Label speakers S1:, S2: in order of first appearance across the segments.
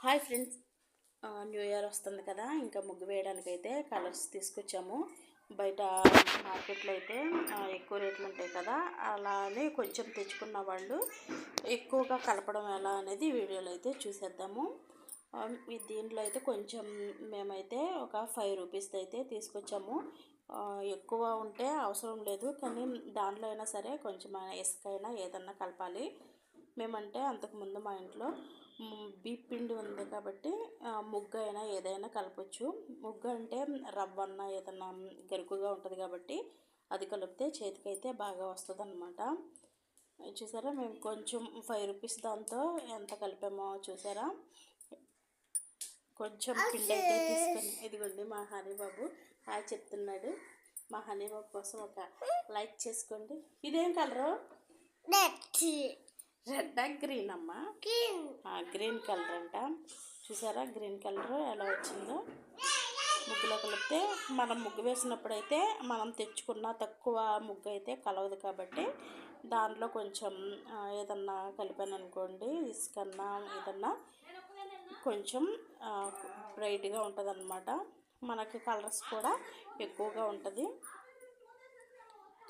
S1: Hi friends. New year వస్తుంది కదా ఇంకా ముగ్గు వేయడానికి అయితే కలర్స్ తీసుకొచ్చాము. బయట మార్కెట్లో అయితే ఎక్కువ రేట్లు ఉంటాయి కదా అలానే కొంచెం తెచ్చుకున్న వాళ్ళు ఎక్కువగా కలపడం ఎలా అనేది వీడియోలో అయితే చూసేద్దాము. దీంట్లో అయితే కొంచెం మేమైతే ఒక ఫైవ్ రూపీస్ అయితే తీసుకొచ్చాము. ఎక్కువ ఉంటే అవసరం లేదు కానీ దాంట్లో అయినా సరే కొంచెం ఇసుకైనా ఏదన్నా కలపాలి. మేమంటే అంతకుముందు మా ఇంట్లో బీప్ బియ్య పిండి ఉంది కాబట్టి ముగ్గు అయినా ఏదైనా కలపచ్చు. ముగ్గు అంటే రవ్వ అన్న ఏదన్నా గరుకుగా ఉంటుంది కాబట్టి అది కలిపితే చేతికైతే బాగా వస్తుంది అనమాట చూసారా? మేము కొంచెం ఫైవ్ రూపీస్ దాంతో ఎంత కలిపామో చూసారా? కొంచెం పిండి అయితే తీసుకొని ఇదిగోండి మా హనీబాబు హాయ్ చెప్తున్నాడు. మా హనీబాబు కోసం ఒక లైక్ చేసుకోండి. ఇదేం కలరు? రెడ్ గ్రీన్ అమ్మా. గ్రీన్. కలర్ అంట. చూసారా గ్రీన్ కలర్ ఎలా వచ్చిందో? ముగ్గులో కలిపితే మనం ముగ్గు వేసినప్పుడైతే మనం తెచ్చుకున్న తక్కువ ముగ్గు అయితే కలవదు కాబట్టి దాంట్లో కొంచెం ఏదన్నా కలిపాను అనుకోండి ఇసుకన్నా ఏదన్నా కొంచెం బ్రైట్గా ఉంటుంది మనకి కలర్స్ కూడా ఎక్కువగా ఉంటుంది.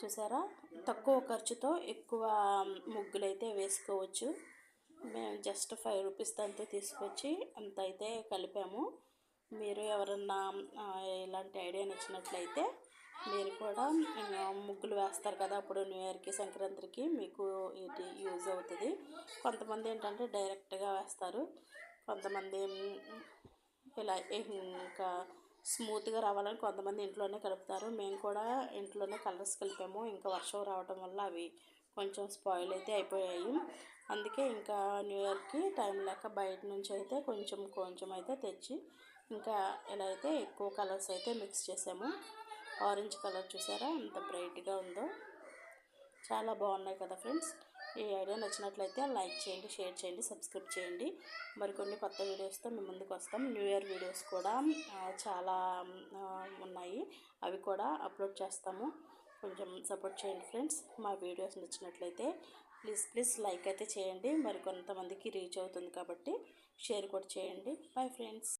S1: చూసారా? తక్కువ ఖర్చుతో ఎక్కువ ముగ్గులు అయితే వేసుకోవచ్చు. మేము జస్ట్ ఫైవ్ రూపీస్ దాంతో తీసుకొచ్చి అంత అయితే కలిపాము. మీరు ఎవరన్నా ఇలాంటి ఐడియా నచ్చినట్లయితే మీరు కూడా ముగ్గులు వేస్తారు కదా అప్పుడు న్యూ ఇయర్కి సంక్రాంతికి మీకు ఇది యూజ్ అవుతుంది. కొంతమంది ఏంటంటే డైరెక్ట్గా వేస్తారు. కొంతమంది ఇలా ఇంకా స్మూత్గా రావాలని కొంతమంది ఇంట్లోనే కలుపుతారు. మేము కూడా ఇంట్లోనే కలర్స్ కలిపాము. ఇంకా వర్షం రావటం వల్ల అవి కొంచెం స్పాయిల్ అయితే అయిపోయాయి. అందుకే ఇంకా న్యూ ఇయర్కి టైం లేక బయట నుంచి అయితే కొంచెం కొంచెం అయితే తెచ్చి ఇంకా ఇలా అయితే ఎక్కువ కలర్స్ అయితే మిక్స్ చేసాము. ఆరెంజ్ కలర్ చూసారా? ఎంత బ్రైట్గా ఉందో. చాలా బాగున్నాయి కదా ఫ్రెండ్స్. ఈ ఐడియా నచ్చినట్లయితే లైక్ చేయండి షేర్ చేయండి సబ్స్క్రైబ్ చేయండి. మరికొన్ని కొత్త వీడియోస్తో మేము ముందుకు వస్తాం. న్యూ ఇయర్ వీడియోస్ కూడా చాలా ఉన్నాయి. అవి కూడా అప్లోడ్ చేస్తాము. కొంచెం సపోర్ట్ చేయండి ఫ్రెండ్స్. మా వీడియోస్ నచ్చినట్లయితే ప్లీజ్ ప్లీజ్ లైక్ అయితే చేయండి. మరి కొంతమందికి రీచ్ అవుతుంది కాబట్టి షేర్ కూడా చేయండి. Bye friends.